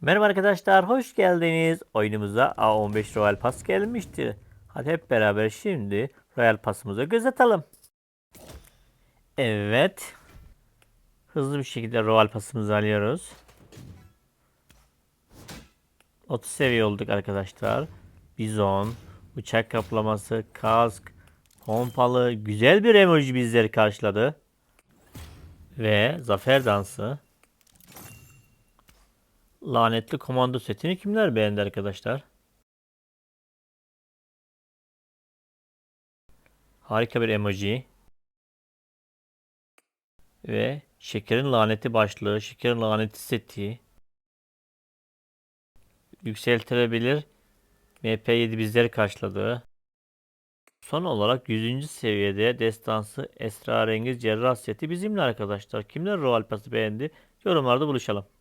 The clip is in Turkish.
Merhaba arkadaşlar, hoş geldiniz. Oyunumuza A15 Royal Pass gelmişti. Hadi hep beraber şimdi Royal Pass'ımıza göz atalım. Evet. Hızlı bir şekilde Royal Pass'ımızı alıyoruz. 30 seviye olduk arkadaşlar. Bizon, uçak kaplaması, kask, pompalı, güzel bir emoji bizleri karşıladı. Ve zafer dansı. Lanetli komando setini kimler beğendi arkadaşlar? Harika bir emoji. Ve şekerin laneti başlığı, şekerin laneti seti. Yükseltilebilir. MP7 bizleri karşıladı. Son olarak 100. seviyede destansı esrarengiz cerrah seti bizimle arkadaşlar. Kimler Royal Pass'ı beğendi? Yorumlarda buluşalım.